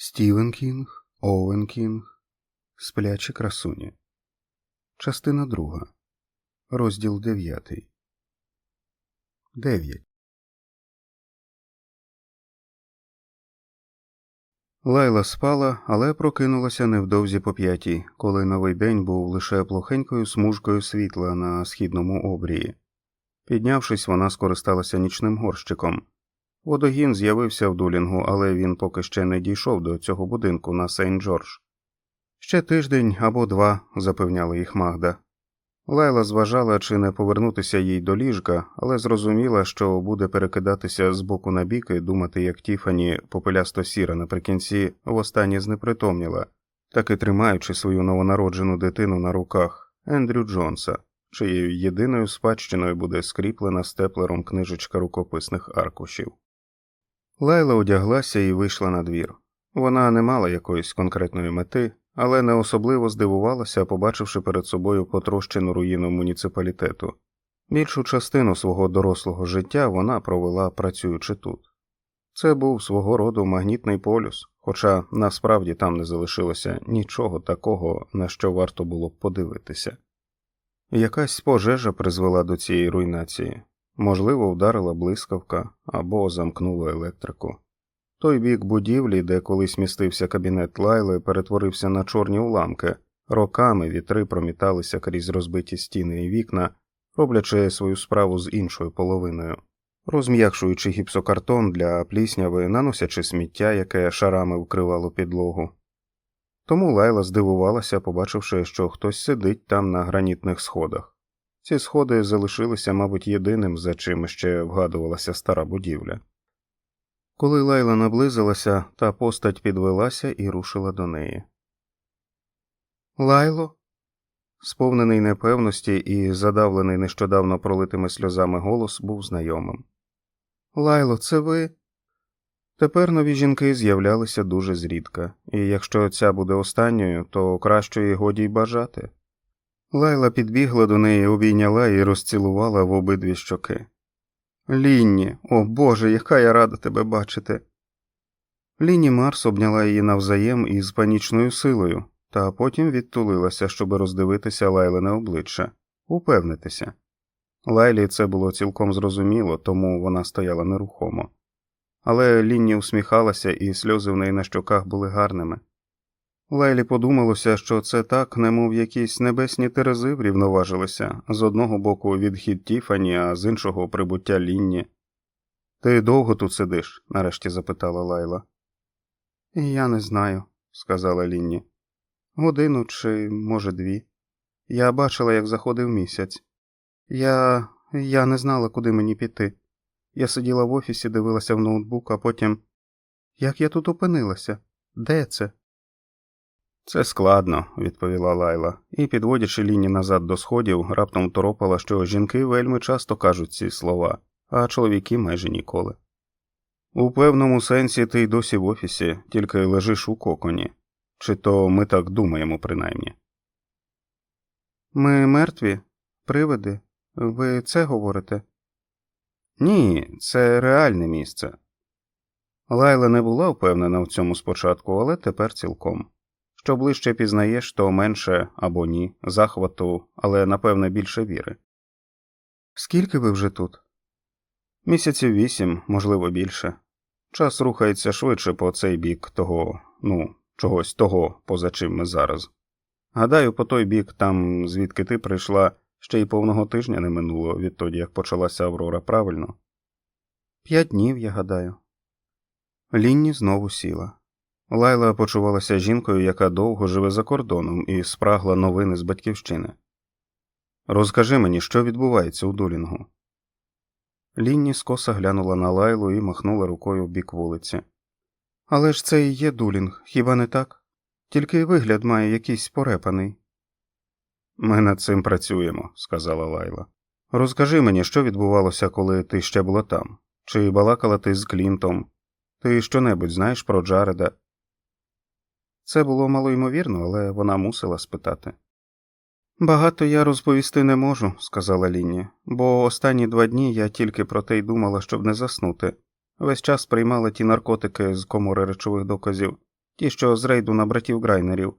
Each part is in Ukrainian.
Стівен Кінг, Оуен Кінг, Сплячі красуні. Частина друга. Розділ дев'ятий. Дев'ять. Лайла спала, але прокинулася невдовзі по п'ятій, коли новий день був лише плохенькою смужкою світла на східному обрії. Піднявшись, вона скористалася нічним горщиком. Водогін з'явився в дулінгу, але він поки ще не дійшов до цього будинку на Сейнт Джордж. Ще тиждень або два, запевняла їх Магда. Лайла зважала, чи не повернутися їй до ліжка, але зрозуміла, що буде перекидатися з боку на бік і думати, як Тіфані, попелясто сіра наприкінці, востаннє знепритомніла, таки тримаючи свою новонароджену дитину на руках Ендрю Джонса, чиєю єдиною спадщиною буде скріплена степлером книжечка рукописних аркушів. Лайла одяглася і вийшла на двір. Вона не мала якоїсь конкретної мети, але не особливо здивувалася, побачивши перед собою потрощену руїну муніципалітету. Більшу частину свого дорослого життя вона провела працюючи тут. Це був свого роду магнітний полюс, хоча насправді там не залишилося нічого такого, на що варто було б подивитися. Якась пожежа призвела до цієї руйнації, можливо, вдарила блискавка або замкнула електрику. Той бік будівлі, де колись містився кабінет Лайли, перетворився на чорні уламки, роками вітри проміталися крізь розбиті стіни і вікна, роблячи свою справу з іншою половиною, розм'якшуючи гіпсокартон для плісняви, наносячи сміття, яке шарами вкривало підлогу. Тому Лайла здивувалася, побачивши, що хтось сидить там на гранітних сходах. Ці сходи залишилися, мабуть, єдиним, за чим ще вгадувалася стара будівля. Коли Лайла наблизилася, та постать підвелася і рушила до неї. Лайло, сповнений непевності і задавлений нещодавно пролитими сльозами голос, був знайомим. Лайло, це ви? Тепер нові жінки з'являлися дуже зрідка, і якщо ця буде останньою, то кращої годі й бажати. Лайла підбігла до неї, обійняла і розцілувала в обидві щоки. Лінні, о Боже, яка я рада тебе бачити. Лінні Марс обняла її навзаєм із панічною силою, та потім відтулилася, щоб роздивитися Лайлене обличчя, упевнитися. Лайлі це було цілком зрозуміло, тому вона стояла нерухомо. Але Лінні усміхалася, і сльози в неї на щоках були гарними. Лайлі подумалося, що це так, немов якісь небесні терези врівноважилися з одного боку відхід Тіфані, а з іншого прибуття Лінні. Ти довго тут сидиш? нарешті запитала Лайла. Я не знаю, сказала Лінні. Годину чи, може, дві. Я бачила, як заходив місяць. Я. я не знала, куди мені піти. Я сиділа в офісі, дивилася в ноутбук, а потім. Як я тут опинилася? Де це? Це складно, відповіла Лайла, і, підводячи лінії назад до сходів, раптом торопала, що жінки вельми часто кажуть ці слова, а чоловіки майже ніколи. У певному сенсі ти й досі в офісі, тільки лежиш у коконі, чи то ми так думаємо, принаймні. Ми мертві, привиди, ви це говорите? Ні, це реальне місце. Лайла не була впевнена в цьому спочатку, але тепер цілком. Що ближче пізнаєш, то менше або ні, захвату, але напевне більше віри. Скільки ви вже тут? Місяців вісім, можливо, більше. Час рухається швидше по цей бік того, ну, чогось того, поза чим ми зараз. Гадаю, по той бік, там, звідки ти прийшла, ще й повного тижня не минуло відтоді, як почалася Аврора, правильно? П'ять днів, я гадаю. Лінні знову сіла. Лайла почувалася жінкою, яка довго живе за кордоном і спрагла новини з батьківщини. Розкажи мені, що відбувається у Дулінгу. Лінні скоса глянула на Лайлу і махнула рукою в бік вулиці. Але ж це і є Дулінг, хіба не так? Тільки вигляд має якийсь порепаний. Ми над цим працюємо, сказала Лайла. Розкажи мені, що відбувалося, коли ти ще була там, чи балакала ти з Клінтом? Ти щонебудь знаєш про Джареда? Це було малоймовірно, але вона мусила спитати. Багато я розповісти не можу, сказала Лінні, бо останні два дні я тільки про те й думала, щоб не заснути. Весь час приймала ті наркотики з комори речових доказів, ті, що з рейду на братів Грайнерів.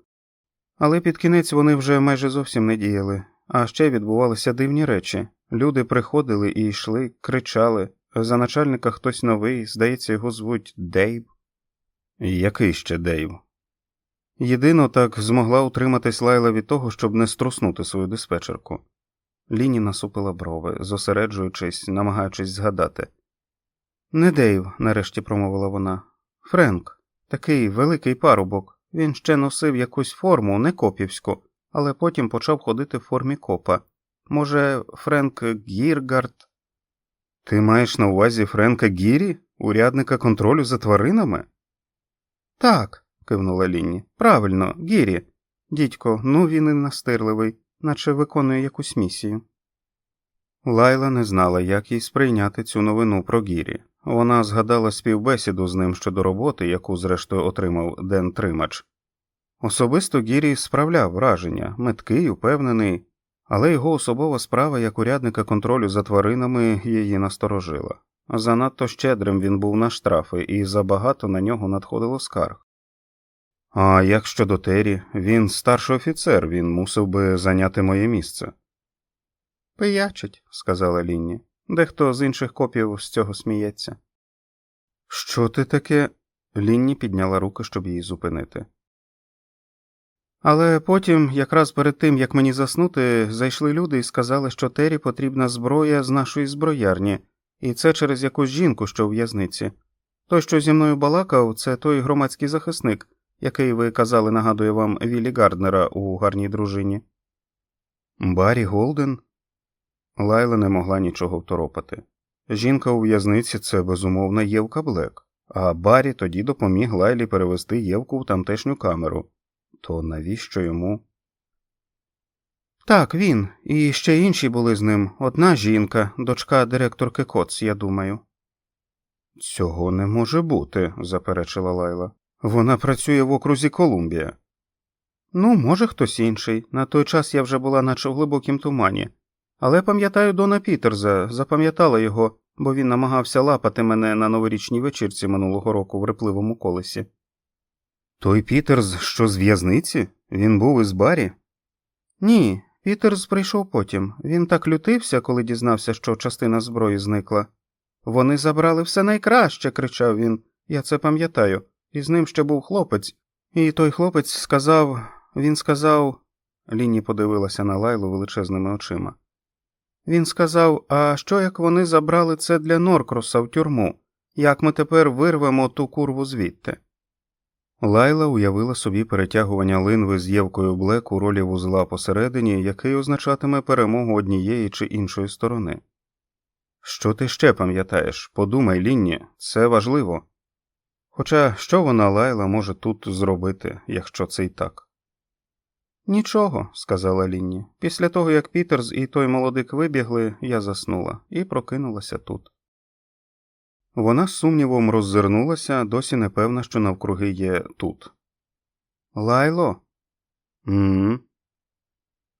Але під кінець вони вже майже зовсім не діяли, а ще відбувалися дивні речі. Люди приходили і йшли, кричали. За начальника хтось новий, здається, його звуть Дейв. Який ще Дейв? Єдино так змогла утриматись Лайла від того, щоб не струснути свою диспетчерку. Ліні насупила брови, зосереджуючись, намагаючись згадати. Не Дейв, нарешті промовила вона. Френк, такий великий парубок. Він ще носив якусь форму, не копівську, але потім почав ходити в формі копа. Може, Френк Гіргард? Ти маєш на увазі Френка Гірі, урядника контролю за тваринами? Так, кивнула Лінні. Правильно, Гірі. Дідько, ну він і настирливий, наче виконує якусь місію. Лайла не знала, як їй сприйняти цю новину про Гірі. Вона згадала співбесіду з ним щодо роботи, яку зрештою отримав Ден Тримач. Особисто Гірі справляв враження, меткий, упевнений, але його особова справа як урядника контролю за тваринами її насторожила. Занадто щедрим він був на штрафи, і забагато на нього надходило скарг. А як щодо Террі, він старший офіцер, він мусив би зайняти моє місце. Пиячить, сказала Лінні. Дехто з інших копів з цього сміється. Що ти таке? Лінні підняла руки, щоб її зупинити. Але потім, якраз перед тим як мені заснути, зайшли люди і сказали, що Террі потрібна зброя з нашої зброярні, і це через якусь жінку, що у в'язниці. Той, що зі мною балакав, це той громадський захисник, який ви казали, нагадує вам Віллі Гарднера у гарній дружині. Баррі Голден? Лайла не могла нічого второпати. Жінка у в'язниці це безумовна Євка Блек, а Баррі тоді допоміг Лайлі перевести Євку в тамтешню камеру. То навіщо йому? Так, він, і ще інші були з ним. Одна жінка, дочка директорки Коц, я думаю. Цього не може бути, заперечила Лайла. Вона працює в окрузі Колумбія. Ну, може, хтось інший. На той час я вже була наче в глибокім тумані. Але пам'ятаю Дона Пітерза, запам'ятала його, бо він намагався лапати мене на новорічній вечірці минулого року в репливому колесі. Той Пітерс, що з в'язниці? Він був із барі? Ні, Пітерс прийшов потім. Він так лютився, коли дізнався, що частина зброї зникла. Вони забрали все найкраще, кричав він. Я це пам'ятаю. І з ним ще був хлопець. І той хлопець сказав він сказав. Ліні подивилася на лайлу величезними очима. Він сказав: А що як вони забрали це для Норкроса в тюрму? Як ми тепер вирвемо ту курву звідти? Лайла уявила собі перетягування линви з Євкою Блек у ролі вузла посередині, який означатиме перемогу однієї чи іншої сторони. Що ти ще пам'ятаєш? Подумай, Лінні, це важливо. Хоча що вона Лайла може тут зробити, якщо це й так? Нічого, сказала Лінні. Після того, як Пітерс і той молодик вибігли, я заснула і прокинулася тут. Вона з сумнівом роззирнулася, досі не певна, що навкруги є тут. Лайло?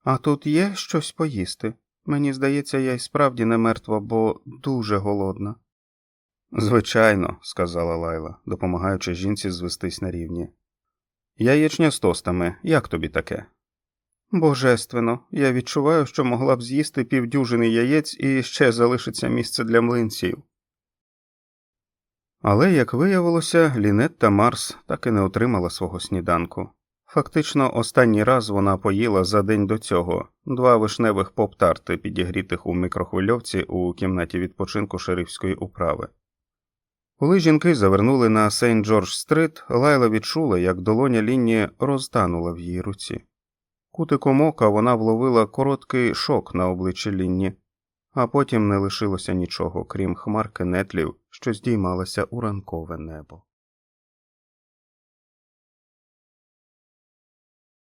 А тут є щось поїсти. Мені здається, я й справді не мертва, бо дуже голодна. Звичайно, сказала Лайла, допомагаючи жінці звестись на рівні. Яєчня з тостами, як тобі таке? Божественно, я відчуваю, що могла б з'їсти півдюжини яєць і ще залишиться місце для млинців. Але, як виявилося, Лінет та Марс так і не отримала свого сніданку. Фактично, останній раз вона поїла за день до цього два вишневих поп-тарти, підігрітих у мікрохвильовці у кімнаті відпочинку шерифської управи. Коли жінки завернули на Сейнт Джордж Стрит, Лайла відчула, як долоня лінії розтанула в її руці. Кутиком ока вона вловила короткий шок на обличчі Лінні, а потім не лишилося нічого, крім хмарки нетлів, що здіймалася у ранкове небо.